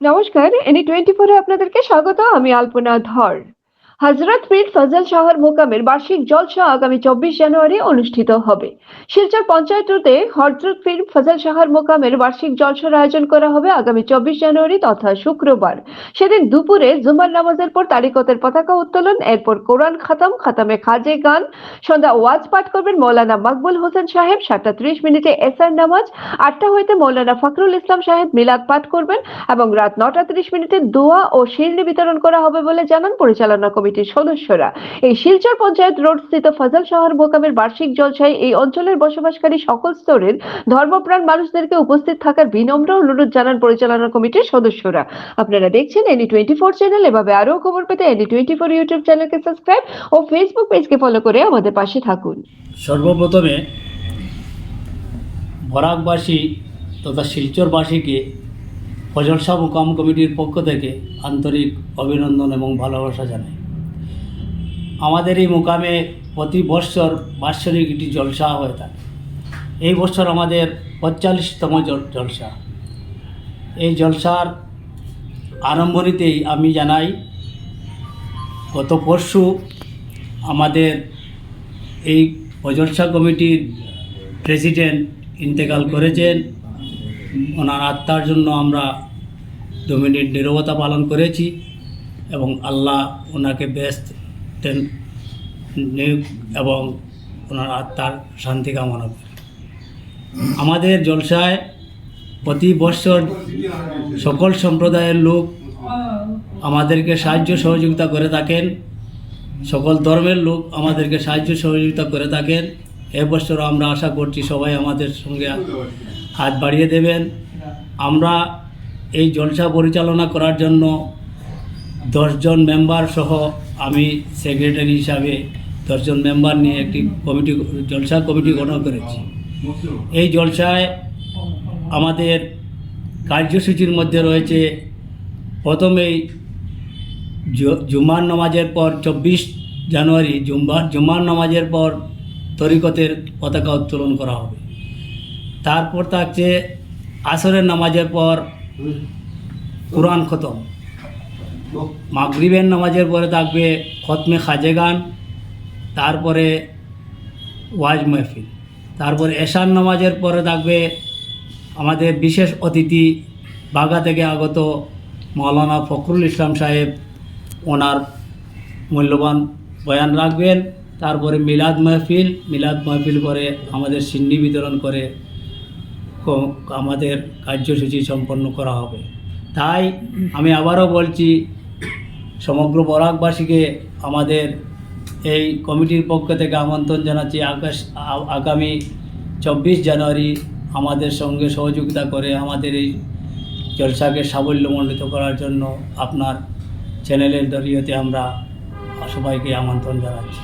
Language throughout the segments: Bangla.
নমস্কার এনি টোয়েন্টি ফোরে আপনাদেরকে স্বাগত আমি আলপনা ধর। হজরত পীর ফজল শাহর মোকামের বার্ষিক জলসা আগামী চব্বিশ জানুয়ারি অনুষ্ঠিত হবে। শিলচর পঞ্চায়েত রোডে হজরত পীর ফজল শাহর মোকামের বার্ষিক জলসার আয়োজন করা হবে আগামী চব্বিশ জানুয়ারি তথা শুক্রবার। সেদিন দুপুরে জুমার নামাজের পর তারিকতের পতাকা উত্তোলন, এরপর কোরআন খাতাম, খাতামে খাজে গান, সন্ধ্যা ওয়াজ পাঠ করবেন মৌলানা মকবুল হোসেন সাহেব, সাতটা ত্রিশ মিনিটে এসআর নামাজ, আটটা হইতে মৌলানা ফখরুল ইসলাম সাহেব মিলাদ পাঠ করবেন এবং রাত নটা ত্রিশ মিনিটে দোয়া ও শিরনি বিতরণ করা হবে বলে জানান পরিচালনা কমিটির সদস্যরা। এই শিলচর পঞ্চায়েত রোড স্থিত ফজল শহর মোকামের বার্ষিক জলসায় এই অঞ্চলের বসবাসকারী সকল স্তরের ধর্মপ্রাণ মানুষদেরকে উপস্থিত থাকার বিনম্র অনুরোধ জানান পরিচালনা কমিটির সদস্যরা। আপনারা দেখছেন এনি টোয়েন্টি ফোর চ্যানেল এভাবে আরও খবর পেতে এনি টোয়েন্টি ফোর ইউটিউব চ্যানেলকে সাবস্ক্রাইব ও ফেসবুক পেজকে ফলো করে আমাদের পাশে থাকুন। সর্বপ্রথমে বরাকবাসী তথা শিলচরবাসীকে ফজল শাহ মুকাম কমিটির পক্ষ থেকে আন্তরিক অভিনন্দন এবং ভালোবাসা জানাই। আমাদের এই মোকামে প্রতি বৎসর বাৎসরিক একটি জলসা হয়ে থাকে। এই বছর আমাদের পঁয়তাল্লিশতম জল- জলসা। এই জলসার আরম্ভণীতেই আমি জানাই, গত পরশু আমাদের এই প্রজলসা কমিটির প্রেসিডেন্ট ইন্তেকাল করেছেন। ওনার আত্মার জন্য আমরা দু মিনিট নিরবতা পালন করেছি এবং আল্লাহ ওনাকে ব্যস্ত নিয়োগ এবং ওনার আত্মার শান্তি কামনা করি। আমাদের জলসায় প্রতি বৎসর সকল সম্প্রদায়ের লোক আমাদেরকে সাহায্য সহযোগিতা করে থাকেন। সকল ধর্মের লোক আমাদেরকে সাহায্য সহযোগিতা করে থাকেন। এবছর আমরা আশা করছি সবাই আমাদের সঙ্গে হাত বাড়িয়ে দেবেন। আমরা এই জলসা পরিচালনা করার জন্য দশজন মেম্বার সহ আমি সেক্রেটারি হিসাবে দশজন মেম্বার নিয়ে একটি কমিটি জলসা কমিটি গঠন করেছি। এই জলসায় আমাদের কার্যসূচির মধ্যে রয়েছে প্রথমেই জুমার নামাজের পর চব্বিশ জানুয়ারি জুম্বার জুমার নামাজের পর তরিকতের পতাকা উত্তোলন করা হবে। তারপর থাকছে আসরের নামাজের পর কোরআন খতম। মাগরিবের নামাজের পরে থাকবে খতমে খাজে গান, তারপরে ওয়াজ মাহফিল, তারপরে এশার নামাজের পরে থাকবে আমাদের বিশেষ অতিথি বাগা থেকে আগত মৌলানা ফখরুল ইসলাম সাহেব। ওনার মূল্যবান বয়ান রাখবেন। তারপরে মিলাদ মাহফিল মিলাদ মাহফিল করে আমাদের সিন্নি বিতরণ করে আমাদের কার্যসূচি সম্পন্ন করা হবে। তাই আমি আবারও বলছি সমগ্র বরাকবাসীকে আমাদের এই কমিটির পক্ষ থেকে আমন্ত্রণ জানাচ্ছি। আকাশ, আগামী চব্বিশ জানুয়ারি আমাদের সঙ্গে সহযোগিতা করে আমাদের এই জলসাকে সাবল্যমণ্ডিত করার জন্য আপনার চ্যানেলের জরিয়তে আমরা সবাইকে আমন্ত্রণ জানাচ্ছি।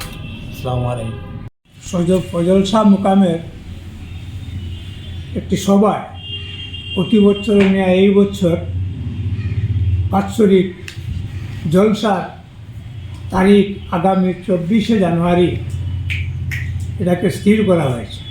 আসসালামু আলাইকুম। সজব ফজল শাহ মুকামের একটি সভায় প্রতি বছর নেওয়া এই বছর বাৎসরিক জলসার তারিখ আগামী চব্বিশে জানুয়ারি এটাকে স্থির করা হয়েছে।